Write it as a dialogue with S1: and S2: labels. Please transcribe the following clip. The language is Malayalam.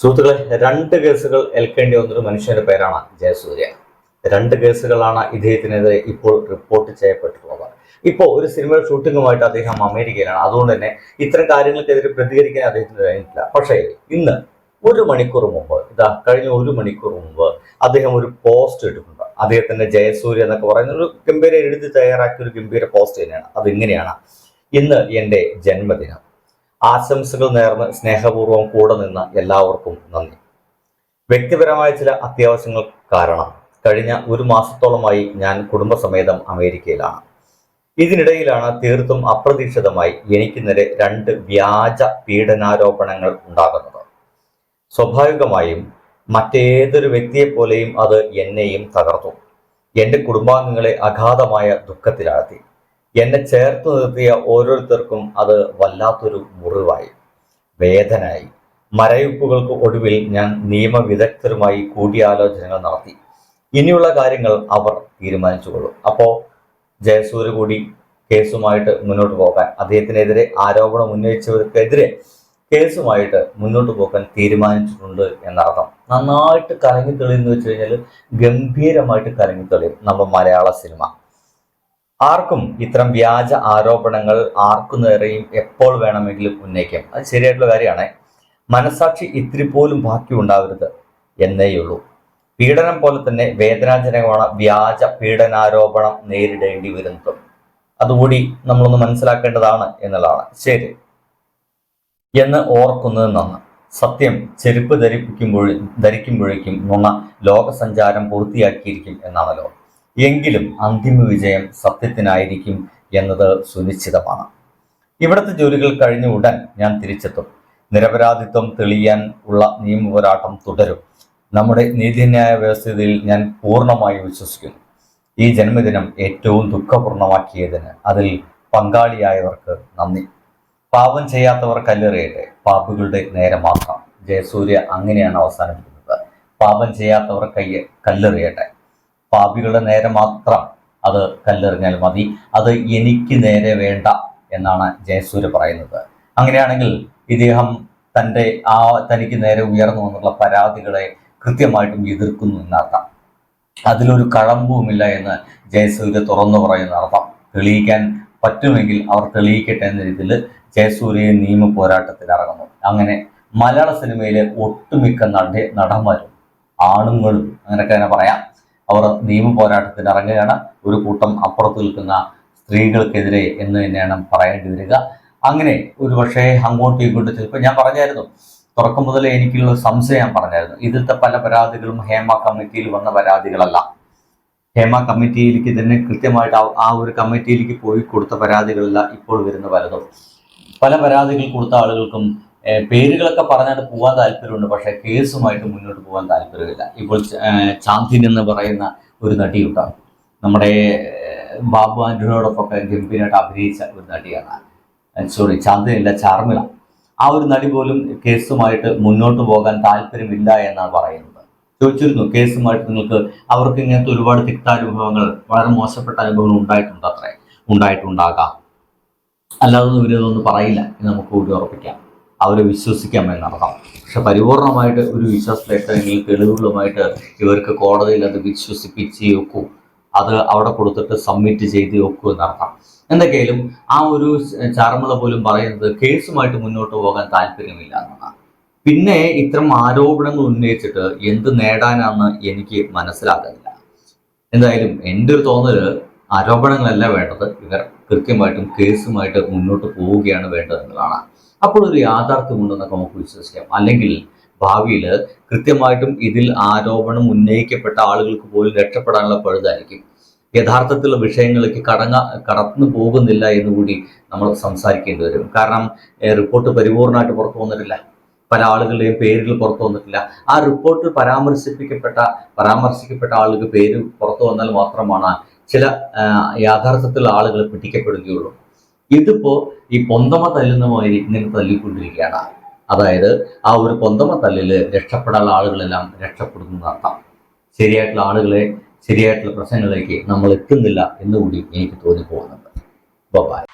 S1: സുഹൃത്തുക്കളെ രണ്ട് കേസുകൾ ഏൽക്കേണ്ടി വന്നൊരു മനുഷ്യന്റെ പേരാണ് ജയസൂര്യ. രണ്ട് കേസുകളാണ് ഇദ്ദേഹത്തിനെതിരെ ഇപ്പോൾ റിപ്പോർട്ട് ചെയ്യപ്പെട്ടിട്ടുള്ളത്. ഇപ്പോൾ ഒരു സിനിമയുടെ ഷൂട്ടിങ്ങുമായിട്ട് അദ്ദേഹം അമേരിക്കയിലാണ്. അതുകൊണ്ട് തന്നെ ഇത്തരം കാര്യങ്ങൾക്കെതിരെ പ്രതികരിക്കാൻ അദ്ദേഹത്തിന് കഴിഞ്ഞിട്ടില്ല. പക്ഷേ ഇന്ന് ഒരു മണിക്കൂർ മുമ്പ് ഇതാ കഴിഞ്ഞ ഒരു മണിക്കൂർ മുമ്പ് അദ്ദേഹം ഒരു പോസ്റ്റ് ഇട്ടിട്ടുണ്ട്. അദ്ദേഹത്തിന്റെ ജയസൂര്യ എന്നൊക്കെ പറയുന്ന ഒരു ഗംഭീര എഴുതി തയ്യാറാക്കിയ ഒരു ഗംഭീര പോസ്റ്റ് തന്നെയാണ്. അതിങ്ങനെയാണ്? ഇന്ന് എന്റെ ജന്മദിനം. ആശംസകൾ നേർന്ന് സ്നേഹപൂർവം കൂടെ നിന്ന എല്ലാവർക്കും നന്ദി. വ്യക്തിപരമായ ചില അത്യാവശ്യങ്ങൾ കാരണം കഴിഞ്ഞ ഒരു മാസത്തോളമായി ഞാൻ കുടുംബസമേതം അമേരിക്കയിലാണ്. ഇതിനിടയിലാണ് തീർത്തും അപ്രതീക്ഷിതമായി എനിക്ക് നേരെ രണ്ട് വ്യാജ പീഡനാരോപണങ്ങൾ ഉണ്ടാകുന്നത്. സ്വാഭാവികമായും മറ്റേതൊരു വ്യക്തിയെപ്പോലെയും അത് എന്നെയും തകർത്തു. എന്റെ കുടുംബാംഗങ്ങളെ അഗാധമായ ദുഃഖത്തിലാഴ്ത്തി. എന്നെ ചേർത്ത് നിർത്തിയ ഓരോരുത്തർക്കും അത് വല്ലാത്തൊരു മുറിവായി. വേദനായി. മരയിപ്പുകൾക്ക് ഒടുവിൽ ഞാൻ നിയമവിദഗ്ധരുമായി കൂടിയാലോചനകൾ നടത്തി. ഇനിയുള്ള കാര്യങ്ങൾ അവർ തീരുമാനിച്ചുകൊള്ളും. അപ്പോൾ ജയസൂര്യ കൂടി കേസുമായിട്ട് മുന്നോട്ട് പോകാൻ അദ്ദേഹത്തിനെതിരെ ആരോപണം ഉന്നയിച്ചവർക്കെതിരെ കേസുമായിട്ട് മുന്നോട്ട് പോകാൻ തീരുമാനിച്ചിട്ടുണ്ട് എന്നർത്ഥം. നന്നായിട്ട് കലങ്ങി തെളിയെന്ന് വെച്ച് കഴിഞ്ഞാൽ ഗംഭീരമായിട്ട് കലങ്ങി തെളിയും. നമ്മുടെ മലയാള സിനിമ. ആർക്കും ഇത്തരം വ്യാജ ആരോപണങ്ങൾ ആർക്കു നേരെയും എപ്പോൾ വേണമെങ്കിലും ഉന്നയിക്കാം. അത് ശരിയായിട്ടുള്ള കാര്യമാണ്. മനസാക്ഷി ഇത്തിരി പോലും ബാക്കി ഉണ്ടാവരുത് എന്നേയുള്ളൂ. പീഡനം പോലെ തന്നെ വേദനാജനകമാണ് വ്യാജ പീഡനാരോപണം നേരിടേണ്ടി വരുന്നതും. അതുകൂടി നമ്മളൊന്ന് മനസ്സിലാക്കേണ്ടതാണ് എന്നുള്ളതാണ്. ശരി. എന്ന് ഓർക്കുന്നത് നന്ന്. സത്യം ചെരുപ്പ് ധരിപ്പിക്കുമ്പോഴും ധരിക്കുമ്പോഴേക്കും നുണ ലോകസഞ്ചാരം പൂർത്തിയാക്കിയിരിക്കും എന്നാണല്ലോ. എങ്കിലും അന്തിമ വിജയം സത്യത്തിനായിരിക്കും എന്നത് സുനിശ്ചിതമാണ്. ഇവിടുത്തെ ജോലികൾ കഴിഞ്ഞ ഉടൻ ഞാൻ തിരിച്ചെത്തും. നിരപരാധിത്വം തെളിയാൻ ഉള്ള നിയമ പോരാട്ടം തുടരും. നമ്മുടെ നീതിന്യായ വ്യവസ്ഥയിൽ ഞാൻ പൂർണമായി വിശ്വസിക്കുന്നു. ഈ ജന്മദിനം ഏറ്റവും ദുഃഖപൂർണമാക്കിയതിന് അതിൽ പങ്കാളിയായവർക്ക് നന്ദി. പാപം ചെയ്യാത്തവർ കല്ലെറിയട്ടെ. പാപികളുടെ നേരെ മാത്രം ജയസൂര്യ അങ്ങനെയാണ് അവസാനിപ്പിക്കുന്നത്. പാപം ചെയ്യാത്തവർ കയ്യെ കല്ലെറിയട്ടെ. പാപികളുടെ നേരെ മാത്രം അത് കല്ലെറിഞ്ഞാൽ മതി. അത് എനിക്ക് നേരെ വേണ്ട എന്നാണ് ജയസൂര്യ പറയുന്നത്. അങ്ങനെയാണെങ്കിൽ ഇദ്ദേഹം തന്റെ ആ തനിക്ക് നേരെ ഉയർന്നു വന്നുള്ള പരാതികളെ കൃത്യമായിട്ടും എതിർക്കുന്നു എന്നർത്ഥം. അതിലൊരു കഴമ്പുമില്ല എന്ന് ജയസൂര്യ തുറന്നു പറയുന്ന അർത്ഥം. തെളിയിക്കാൻ പറ്റുമെങ്കിൽ അവർ തെളിയിക്കട്ടെ എന്ന രീതിയിൽ ജയസൂര്യ നിയമ പോരാട്ടത്തിൽ ഇറങ്ങുന്നു. അങ്ങനെ മലയാള സിനിമയിലെ ഒട്ടുമിക്ക നട നടന്മാരും ആണുങ്ങളും അങ്ങനെയൊക്കെ തന്നെ പറയാം. അവർ നിയമ പോരാട്ടത്തിന് ഇറങ്ങുകയാണ്. ഒരു കൂട്ടം അപ്പുറത്ത് നിൽക്കുന്ന സ്ത്രീകൾക്കെതിരെ എന്ന് തന്നെയാണ് പറയേണ്ടി വരിക. അങ്ങനെ ഒരു പക്ഷേ അങ്ങോട്ടും ഇങ്ങോട്ടും ചിലപ്പോൾ ഞാൻ പറഞ്ഞായിരുന്നു. തുടക്കം മുതലേ എനിക്കുള്ള സംശയം ഞാൻ പറഞ്ഞായിരുന്നു. ഇതിലത്തെ പല പരാതികളും ഹേമ കമ്മിറ്റിയിൽ വന്ന പരാതികളല്ല. ഹേമ കമ്മിറ്റിയിലേക്ക് തന്നെ കൃത്യമായിട്ട് ആ- ഒരു കമ്മിറ്റിയിലേക്ക് പോയി കൊടുത്ത പരാതികളല്ല ഇപ്പോൾ വരുന്ന പലതും പല പരാതികൾ കൊടുത്ത ആളുകൾക്കും പേരുകളൊക്കെ പറഞ്ഞാൽ പോകാൻ താല്പര്യമുണ്ട് പക്ഷേ കേസുമായിട്ട് മുന്നോട്ട് പോകാൻ താല്പര്യമില്ല. ഇപ്പോൾ ചാന്തിൻ എന്ന് പറയുന്ന ഒരു നടിയുണ്ടാകും നമ്മുടെ ബാബു ആൻഡ്രിയോടൊപ്പമൊക്കെ ഗംഭീരമായിട്ട് അഭിനയിച്ച ഒരു നടിയാണ്. സോറി ചാന്ദിനില്ല ചാർമിള. ആ ഒരു നടി പോലും കേസുമായിട്ട് മുന്നോട്ട് പോകാൻ താല്പര്യമില്ല എന്നാണ് പറയുന്നത്. ചോദിച്ചിരുന്നു കേസുമായിട്ട് നിങ്ങൾക്ക് അവർക്ക് ഇങ്ങനത്തെ ഒരുപാട് തിക്താനുഭവങ്ങൾ വളരെ മോശപ്പെട്ട അനുഭവങ്ങൾ ഉണ്ടായിട്ടുണ്ട് അത്രേ ഉണ്ടായിട്ടുണ്ടാകാം. അല്ലാതെ ഒന്നും ഇവരിതൊന്നും പറയില്ല എന്ന് നമുക്ക് കൂടി ഉറപ്പിക്കാം. അവരെ വിശ്വസിക്കാം എന്നർത്ഥം. പക്ഷെ പരിപൂർണമായിട്ട് ഒരു വിശ്വാസത്തിലേക്ക് അല്ലെങ്കിൽ തെളിവുകളുമായിട്ട് ഇവർക്ക് കോടതിയിൽ അത് വിശ്വസിപ്പിച്ച് വെക്കൂ. അത് അവിടെ കൊടുത്തിട്ട് സബ്മിറ്റ് ചെയ്ത് വെക്കൂ എന്നർത്ഥം. എന്തൊക്കെയാലും ആ ഒരു ചാർമള പോലും പറയുന്നത് കേസുമായിട്ട് മുന്നോട്ട് പോകാൻ താല്പര്യമില്ല എന്നാണ്. പിന്നെ ഇത്തരം ആരോപണങ്ങൾ ഉന്നയിച്ചിട്ട് എന്ത് നേടാനാണെന്ന് എനിക്ക് മനസ്സിലാകുന്നില്ല. എന്തായാലും എന്റെ ഒരു തോന്നൽ ആരോപണങ്ങളല്ല വേണ്ടത്. ഇവർ കൃത്യമായിട്ടും കേസുമായിട്ട് മുന്നോട്ട് പോവുകയാണ് വേണ്ടത് എന്നതാണ് അപ്പോൾ ഒരു യാഥാർത്ഥ്യമുണ്ടെന്നൊക്കെ നമുക്ക് വിശ്വസിക്കാം. അല്ലെങ്കിൽ ഭാവിയിൽ കൃത്യമായിട്ടും ഇതിൽ ആരോപണം ഉന്നയിക്കപ്പെട്ട ആളുകൾക്ക് പോലും രക്ഷപ്പെടാനുള്ള പഴുതായിരിക്കും. യഥാർത്ഥത്തിലുള്ള വിഷയങ്ങളിലേക്ക് കടങ്ങ കടന്നു പോകുന്നില്ല എന്നുകൂടി നമ്മൾ സംസാരിക്കേണ്ടി വരും. കാരണം റിപ്പോർട്ട് പരിപൂർണമായിട്ട് പുറത്തു വന്നിട്ടില്ല. പല ആളുകളുടെയും പേരുകൾ പുറത്തു വന്നിട്ടില്ല. ആ റിപ്പോർട്ട് പരാമർശിപ്പിക്കപ്പെട്ട പരാമർശിക്കപ്പെട്ട ആളുകൾക്ക് പേര് പുറത്തു വന്നാൽ മാത്രമാണ് ചില യാഥാർത്ഥ്യത്തിലുള്ള ആളുകൾ പിടിക്കപ്പെടുകയുള്ളൂ. ഇതിപ്പോ ഈ പൊന്തമ തല്ലുന്ന മാതിരി ഇങ്ങനെ തല്ലിക്കൊണ്ടിരിക്കുകയാണ്. അതായത് ആ ഒരു പൊന്തമ തല്ലിൽ രക്ഷപ്പെടാനുള്ള ആളുകളെല്ലാം രക്ഷപ്പെടുന്നു നടത്താം ശരിയായിട്ടുള്ള ആളുകളെ ശരിയായിട്ടുള്ള പ്രശ്നങ്ങളിലേക്ക് നമ്മൾ എത്തുന്നില്ല എന്നുകൂടി എനിക്ക് തോന്നിപ്പോകുന്നുണ്ട്. ബൈ.